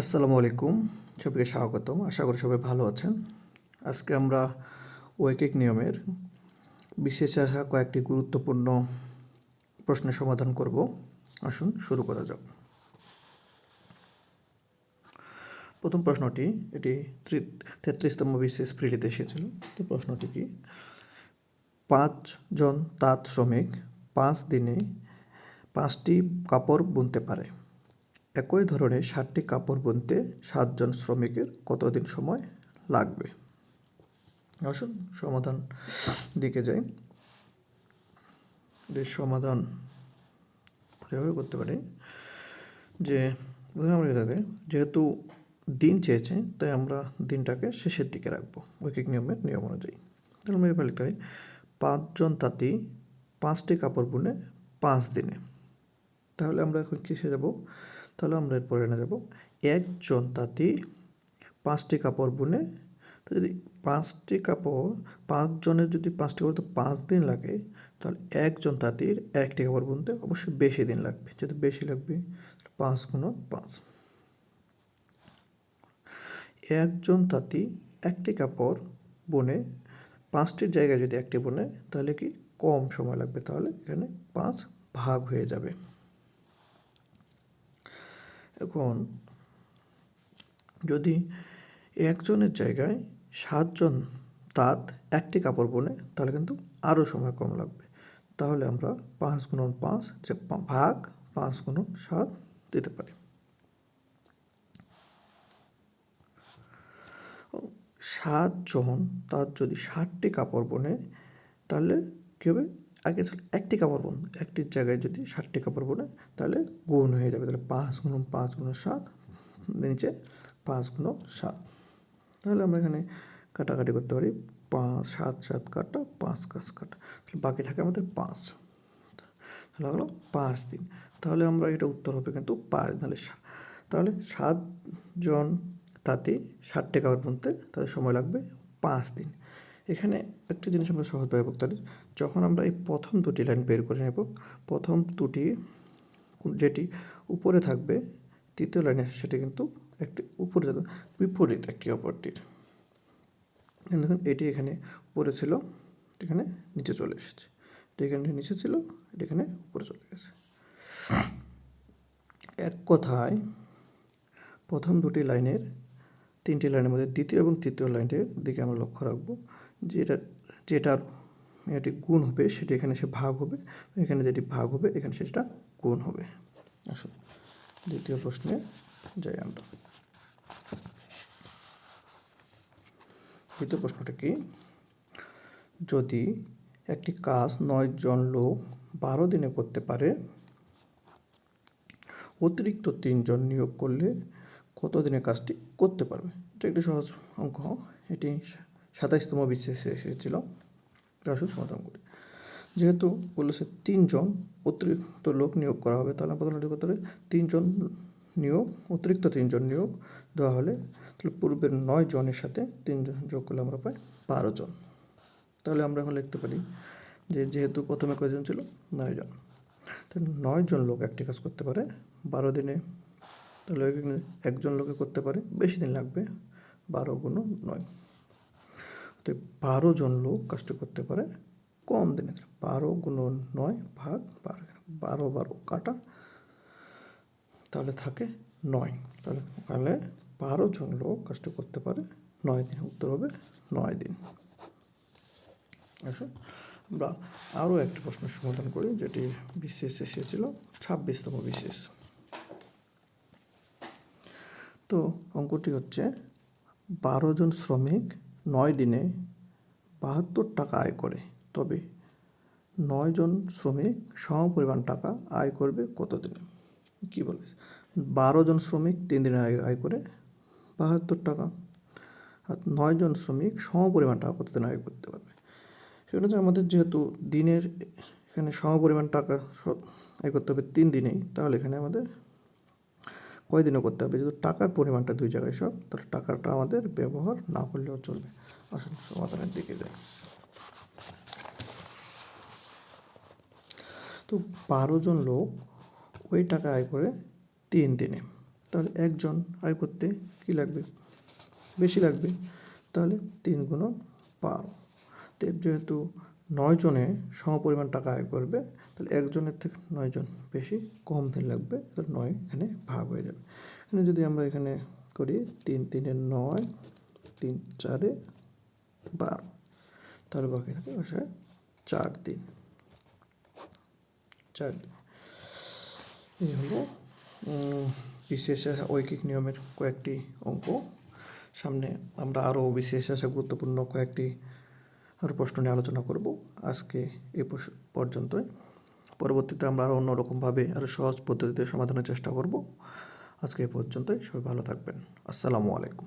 আসসালামু আলাইকুম, সবাইকে স্বাগতম। আশা করি সবাই ভালো আছেন। আজকে আমরা ওয়েকিক নিয়মের বিশেষ আসা কয়েকটি গুরুত্বপূর্ণ প্রশ্নের সমাধান করব। আসুন, শুরু করা যাক। প্রথম প্রশ্নটি, এটি তেত্রিশতম বিশেষ প্রিলিতে এসেছিল। তো প্রশ্নটি কি? পাঁচজন তাঁত শ্রমিক পাঁচ দিনে পাঁচটি কাপড় বুনতে পারে। একই ধরনের ষাটটি কাপড় বুনতে সাতজন শ্রমিকের কতদিন সময় লাগবে? আসুন, সমাধান দিকে যাই। এর সমাধান এভাবে করতে পারি? যে আমরা এটাকে যেহেতু দিন চেয়েছে, তাই আমরা দিনটাকে শেষের দিকে রাখব, ঐকিক নিয়মের নিয়ম অনুযায়ী। তাহলে আমরা এবার লিখতে পারি, পাঁচজন তাঁতি পাঁচটি কাপড় বুনে পাঁচ দিনে। তাহলে আমরা এখন কিসে যাব? তাহলে আমরা এরপরে এনে যাব একজন তাঁতি পাঁচটি কাপড় বুনে, তো যদি পাঁচটি কাপড় পাঁচজনের যদি পাঁচটি কাপড় পাঁচ দিন লাগে, তাহলে একজন তাঁতির একটি কাপড় বুনতে অবশ্যই বেশি দিন লাগবে। যেহেতু বেশি লাগবে পাঁচ গুণ পাঁচ। একজন তাঁতি একটি কাপড় বুনে পাঁচটির জায়গায় যদি একটি বুনে, তাহলে কি কম সময় লাগবে? তাহলে এখানে পাঁচ ভাগ হয়ে যাবে। এখন যদি একজনের জায়গায় সাতজন তাঁত একটি কাপড় বোনে, তাহলে কিন্তু আরও সময় কম লাগবে। তাহলে আমরা পাঁচ গুণন পাঁচ যে ভাগ পাঁচ গুণন সাত দিতে পারি। সাতজন তার যদি ষাটটি কাপড় বোনে, তাহলে কী হবে? আগে ছিল একটি কাপড় বোন একটির জায়গায় যদি ষাটটি কাপড় বোনে, তাহলে গুণ হয়ে যাবে, তাহলে পাঁচ গুণ পাঁচ গুণ সাত নিচে পাঁচ গুণ সাত। তাহলে আমরা এখানে কাটাকাটি করতে পারি, পাঁচ, সাত সাত কাটা, পাঁচ কাজ কাটা, তাহলে বাকি থাকে আমাদের পাঁচ। তাহলে হলো পাঁচ দিন তাহলে আমরা এটা উত্তর হবে কিন্তু পাঁচ, তাহলে তাহলে সাতজন তাতে ষাটটি কাপড় বুনতে তাদের সময় লাগবে পাঁচ দিন এখানে একটা জিনিস আমরা সহজভাবে বলতে পারি যখন আমরা এই প্রথম দুটি লাইন বের করে নেব, প্রথম দুটি যেটি উপরে থাকবে, তৃতীয় লাইনে সেটি কিন্তু একটি উপরে যাবে বিপরীত একটি অপরটির। দেখুন, এটি এখানে উপরে ছিল এখানে নিচে চলে এসেছে। এখানে নিচে ছিল, এটি এখানে উপরে চলে গেছে। এক কথায়, প্রথম দুটি লাইনের তিনটি লাইনের মধ্যে দ্বিতীয় এবং তৃতীয় লাইনের দিকে আমরা লক্ষ্য রাখব। যেটা যেটার এটি গুণ হবে, সেটি এখানে সে ভাগ হবে। এখানে যেটি ভাগ হবে, এখানে সেটা গুণ হবে। আসুন, দ্বিতীয় প্রশ্নে যাই আমরা। দ্বিতীয় প্রশ্নটা কি? যদি একটি কাজ নয় জন লোক বারো দিনে করতে পারে, অতিরিক্ত তিনজন নিয়োগ করলে কত দিনে কাজটি করতে পারবে? এটা একটি সহজ অঙ্ক, এটি সাতাইশতম বিশেষে এসেছিল। আসুন সমাধান করি। যেহেতু বলেছে তিনজন অতিরিক্ত লোক নিয়োগ করা হবে, তাহলে করতে হবে তিনজন নিয়োগ, অতিরিক্ত তিনজন নিয়োগ দেওয়া হলে তাহলে পূর্বের নয় জনের সাথে তিনজন যোগ করলে আমরা পাই বারো জন। তাহলে আমরা এখন লিখতে পারি যে যেহেতু প্রথমে কয়জন ছিল? নয় জন। তাহলে নয় জন লোক একটি কাজ করতে পারে, বারো দিনে তাহলে একজন লোকে করতে পারে, বেশি দিন লাগবে, বারো গুণ নয়। তো বারো জন লোক কাজটা করতে পারে কম দিনে। বারো গুণ নয় ভাগ বারো বারো বারো কাটা, তাহলে থাকে নয়। তাহলে তাহলে বারো জন লোক কাজটা করতে পারে নয় দিন। উত্তর হবে নয় দিন। আসুন আমরা আরও একটি প্রশ্নের সমাধান করি, যেটি বিশেষ এসেছিল, ছাব্বিশতম বিশেষ। তো অঙ্কটি হচ্ছে, বারো জন শ্রমিক নয় দিনে বাহাত্তর টাকা আয় করে। তবে নয় জন শ্রমিক সম পরিমাণ টাকা আয় করবে কত দিনে কী বলে বারো জন শ্রমিক তিন দিনে আয় আয় করে বাহাত্তর টাকা। আর নয় জন শ্রমিক সম পরিমাণ টাকা কত দিনে আয় করতে পারবে? সেটা হচ্ছে আমাদের যেহেতু দিনের এখানে সম পরিমাণ টাকা আয় করতে হবে তিন দিনেই, তাহলে এখানে আমাদের কয়দিনও করতে হবে? যেহেতু টাকার পরিমাণটা দুই জায়গায় সব, তাহলে টাকাটা আমাদের ব্যবহার না করলেও চলবে। আসুন সমাধানের দিকে যাই। তো বারো জন লোক ওই টাকা আয় করে তিন দিনে। তাহলে একজন আয় করতে কী লাগবে? বেশি লাগবে। তাহলে তিন গুণন বারো। যেহেতু নয় জনে সমপরিমাণ টাকা আয় করবে, তাহলে একজনের থেকে নয় জন বেশি কম দিন লাগবে, তাহলে নয় এখানে ভাগ হয়ে যাবে। এখানে যদি আমরা এখানে করি তিন, তিনে নয়, তিন চারে বারো, তাহলে বাকি থাকে বসে চার দিন চার দিন এই হলো বিশেষ ঐকিক নিয়মের কয়েকটি অঙ্ক। সামনে আমরা আরও বিশেষ আসা গুরুত্বপূর্ণ কয়েকটি আরও প্রশ্ন নিয়ে আলোচনা করব। আজকে এ পর্যন্তই। পরবর্তীতে আমরা আরও অন্যরকমভাবে আরও সহজ পদ্ধতিতে সমাধানের চেষ্টা করব। আজকে এ পর্যন্তই। সবাই ভালো থাকবেন। আসসালামু আলাইকুম।